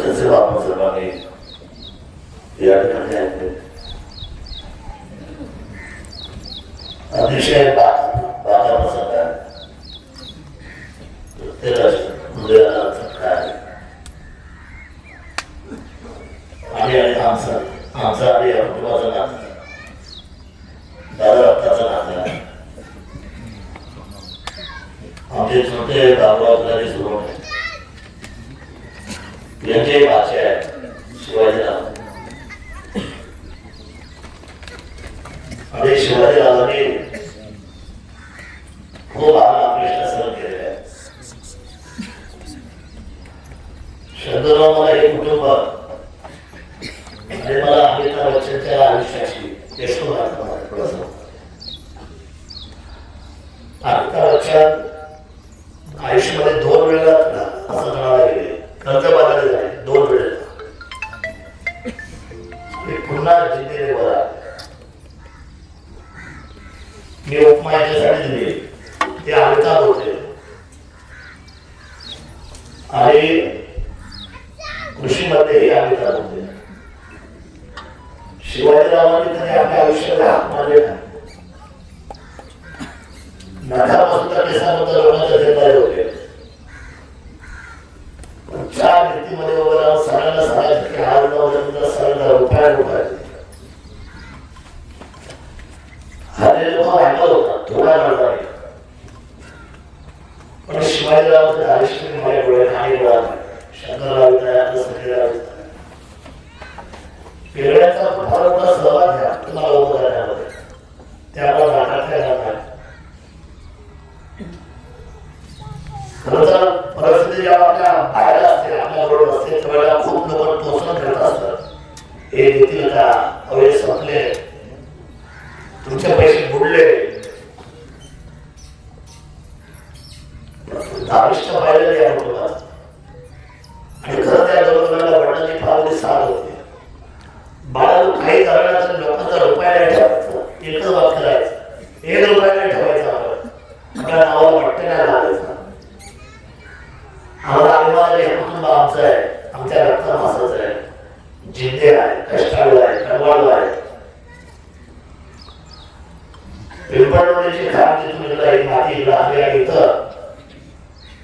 प्रवचनाचे वापर सर्वांनी या ठिकाणी ऐकले अतिशय बाधा बाधा प्रसंग आहे प्रत्येकाच हृदयाला झटका आणि आणि आमचा आमचा आणि या कुटुंबाचा नातं दादा रक्ताचा नातं आहे आमचे छोटे बाबुराव गुलाबी यांचे भाषे आहे शिवाजीराव आणि शिवाजीरावांनी खूप आम्हाला आपले सहन केलेले आहे शंकरराव मला हे कुटुंब आणि मला अमिताभ बच्चनच्या आयुष्याची यशो थोडंसं. अमिताभ बच्चन आयुष्यामध्ये कर्ज झाले दोन वेळेला मी पुन्हा जिंकले बरा मी उपमा याच्यासाठी दिली ते अमिताभ होते आणि कृषीमध्ये हे अमिताभ होते शिवाजीरावांनी कधी आपल्या आयुष्याला हात मारले नाही नखापासून त्या केसाबद्दल पण शिवाजीराव आयुष्य माझ्या डोळ्यात आणि डोळ्यात शंकरराव आपलं सखीराव पिरड्याचा फार मोठा सहभाग घ्या तुम्हाला उभं करण्यामध्ये त्यामुळे नाटक काय करणार खरं तर परिस्थिती जेव्हा आपल्या बाहेर असते आपल्या बरोबर असते त्यावेळेला खूप लोक टोचून फिरत असतात हे देतील का अवय संपले.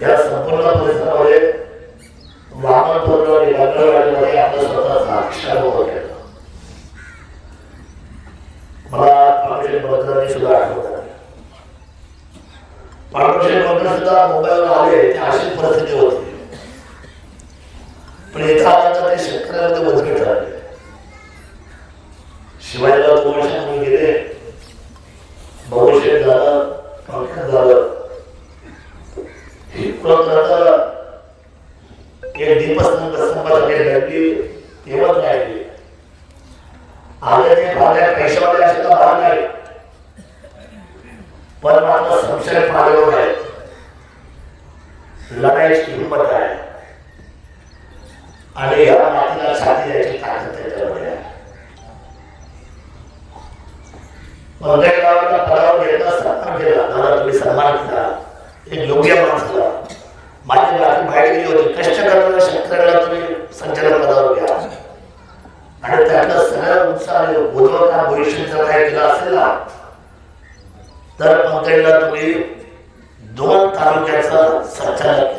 या संपूर्ण परिसरामध्ये वामन पूर्ण आणि गंगरवाडीमध्ये आपलं स्वतःचा अक्षर उभं केलं मला पांढरे बंधनाने सुद्धा आठवत आहे. पांढरे बंधन सुद्धा मुंबईवर आले ते अशी परिस्थिती होती. पण इथं आल्यानंतर ते शेतकऱ्यामध्ये वजगीट राहिले शिवाजीला दोन वर्षांपूर्वी गेले बहुशेत झालं पंकज झालं हिप्रोत एक दीपस्तंभ स्तंभासाठी घडली तेव्हाच राहिली आले ते पाहिल्या पैशावाले असे तर भाग नाही पण मात्र संशय पाळलेला आहे लढायची हिंमत आहे आणि या मातीला छाती द्यायची ताकद त्याच्यामध्ये आहे पंकज गावाला पदावर घेतला सन्मान केला दादा तुम्ही सन्मान केला एक योग्य माणसाला माझी बाकी बाहेर गेली होती कष्ट करणाऱ्या शेतकऱ्याला तुम्ही संचालक पदावर घ्या आणि त्यातलं सगळ्या उत्साह उद्योगा भविष्य तर तुम्ही दोन तालुक्याचा संचालक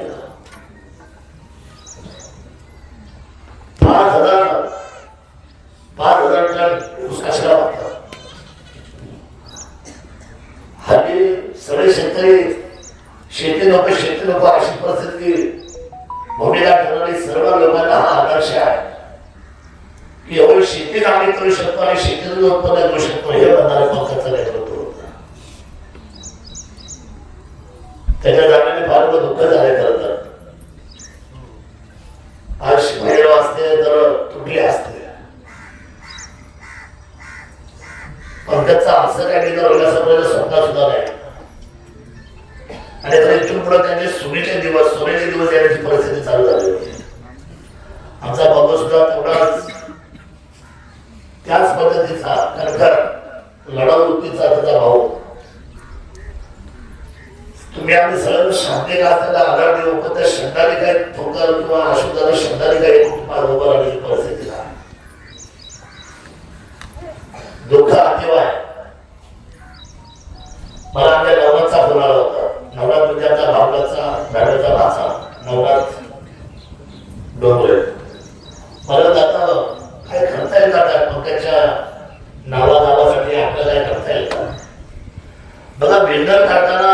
त्याच्या जाण्याने फार दुःख झाले खरं तर. आज शिवाजीराव असते तर तुटले असते. पंकजचा असं काय तर होईल स्वप्न सुद्धा नाही. आणि तर इथून पुढे त्यांचे सुनेचे दिवस सोनेचे दिवस येण्याची परिस्थिती चालू झाली होती आमचा बाबा सुद्धा तेवढाच त्याच पद्धतीचा खरखर लढाऊ वृत्तीचा त्याचा भाऊ तुम्ही आम्ही सर्व शाब्दिक हाताला आधार देऊ पण त्या शब्दाने काही ठोकर किंवा अशुद्धाला शब्दाने काही कुटुंबात उभं राहण्याची परिस्थिती नाही दुःख अतिवाय मला आमच्या नवनाथचा फोन आला होता नवनाथ म्हणजे आमच्या भावनाचा मॅडमचा भाचा नवनाथ डोंगरे मला आता काय करता येईल का त्या पंकजच्या नावा नावासाठी आपल्याला काय करता येईल का बघा बिल्डर काढताना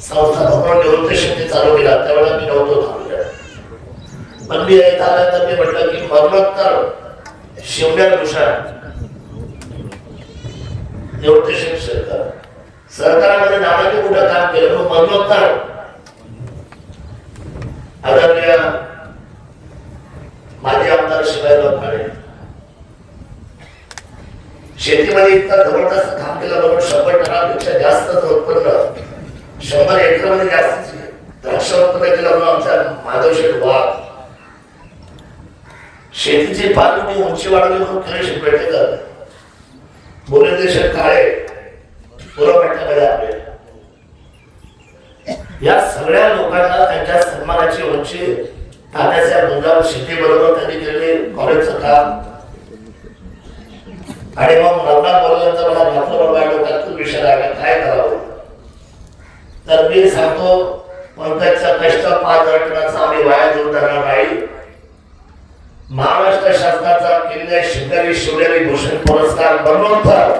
संस्था भगवान निवृत्त शेती चालू केला. त्यावेळेला मी नव्हतो थांबले पण मी इथं आल्यानंतर मी म्हटलं की मरणोत्तर शिवण्यात भूषण निवृत्त शेती सरकार. सरकारमध्ये नावाने कुठं काम केलं? मग मरणोत्तर आदरणीय माजी आमदार शिवाय लोकांनी शेतीमध्ये इतका जबरदस्त काम केलं म्हणून शंभर टनापेक्षा जास्त उत्पन्न. शंभर एकरमध्ये जास्त द्राक्ष उत्पन्न केलं म्हणून आमच्या माधवशेठ वाघ. शेतीची फार मोठी उंची वाढवली म्हणून किरण पेटेकर मुरलीधर काळे पुरा पुरवठ्यामध्ये आपले. या सगळ्या लोकांना त्यांच्या सन्मानाची उंची तात्याच्या गुंजावर शेतीबरोबर त्यांनी केलेले कॉलेजचं काम आणि मग नवनाथ बोलल्यानंतर मला घातलं वाटलं डोक्यात विषय लागला काय करावं? तर मी सांगतो पंकजचा कष्ट पाच हजार आम्ही वाया देऊ धरणार नाही. महाराष्ट्र शासनाचा किल्ले शिंदरी शिवलेरी भूषण पुरस्कार मरणोत्तर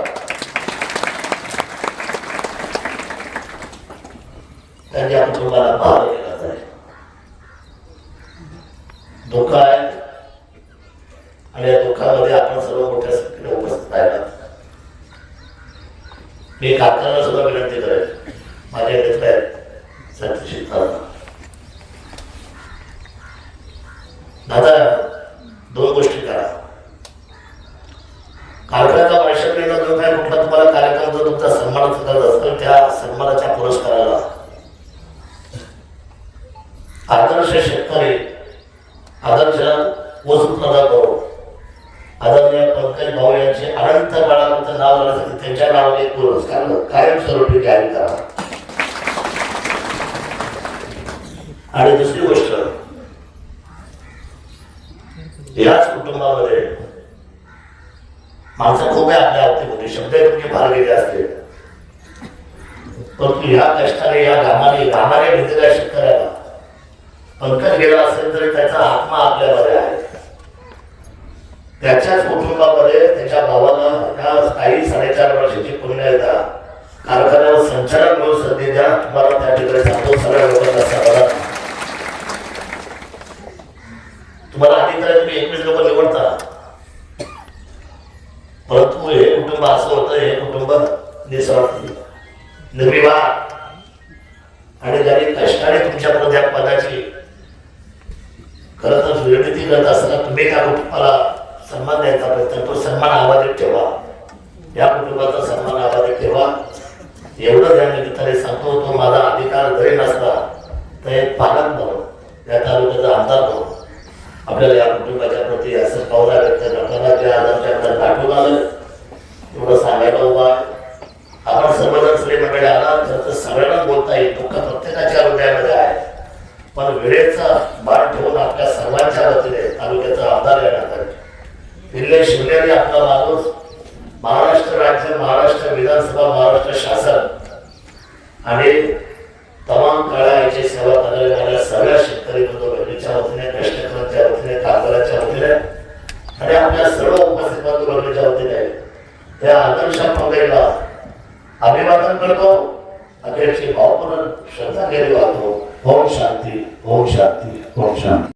त्यांच्या कुटुंबाला भाव केला जाईल दुःख आहे. आणि या दुःखामध्ये आपण सर्व मोठ्या संख्येने उपस्थित राहिला मी काकांना सुद्धा विनंती करेल. माझ्या काय आहेत. दादा दोन गोष्टी करा. कारखान्याचा वर्षाकडे जो काय कुठला तुम्हाला कार्यक्रम जर तुमचा सन्मान करत असेल त्या सन्मानाच्या पुरस्काराला आदर्श शेतकरी आदर्श ऊस उत्पादक आदरणीय पंकज भाऊ यांचे अनंत बाळाचं नाव राहण्यासाठी त्यांच्या नावाने एक पुरस्कार कायमस्वरूपी जाहीर करा आणि दुसरी गोष्ट याच कुटुंबामध्ये माणसं खूप आहे आपल्या अवतीभोवती शब्द तुमचे फार गेले असते परंतु या कष्टाने या घामाने घामाने घेतलेल्या शेतकऱ्याला. पंकज गेला असेल तरी त्याचा आत्मा आपल्यामध्ये आहे. त्याच्याच कुटुंबामध्ये त्याच्या भावाला या काही साडेचार वर्षाची पुण्य येतात कारखान्यावर संचालक म्हणून संधी द्या. तुम्हाला त्या ठिकाणी सांगतो सगळ्या लोकांना सांगा. तुम्हाला अधिकारी तुम्ही एकवीस लोक निवडता. परंतु हे कुटुंब असं होतं हे कुटुंब निस्वार्थी निर्विवाह आणि ज्यांनी कष्टाने तुमच्याकडे या पदाची खरं तर निर्मिती करत असताना तुम्ही त्या कुटुंबाला सन्मान द्यायचा प्रयत्न तो सन्मान आवाजीत ठेवा. या कुटुंबाचा सन्मान आवाजीत ठेवा. एवढं या निमित्ताने सांगतो तो माझा अधिकार जरी नसला तर एक पालक म्हणून या तालुक्याचा आमदार म्हणून आपल्याला या कुटुंबाच्या प्रती असं पावला व्यक्त करताना जे आज आमच्याकडे दाखवून आलं एवढं सांगायला उभा आपण सर्वजण श्रीमंडळी आला तर सगळ्यांनाच सगळ्यांना बोलता येईल दुःख प्रत्येकाच्या हृदयामध्ये आहे. पण वेळेचा बाण ठेवून आपल्या सर्वांच्या वतीने तालुक्याचा आमदार येणार किल्ले शिवल्याने आपला माणूस महाराष्ट्र राज्य महाराष्ट्र विधानसभा महाराष्ट्र शासन आणि तमाम काळाची सेवा करणाऱ्या सगळ्या शेतकरी बंधू बहिणीच्या वतीने कष्टकऱ्यांच्या वतीने कामगारांच्या वतीने आणि आपल्या सर्व उपस्थित बंधू बहिणीच्या वतीने त्या आदर्श पंगडीला अभिवादन करतो. अखेरची भावपूर्ण श्रद्धांजली वाहतो. ओम शांती ओम शांती ओम शांती.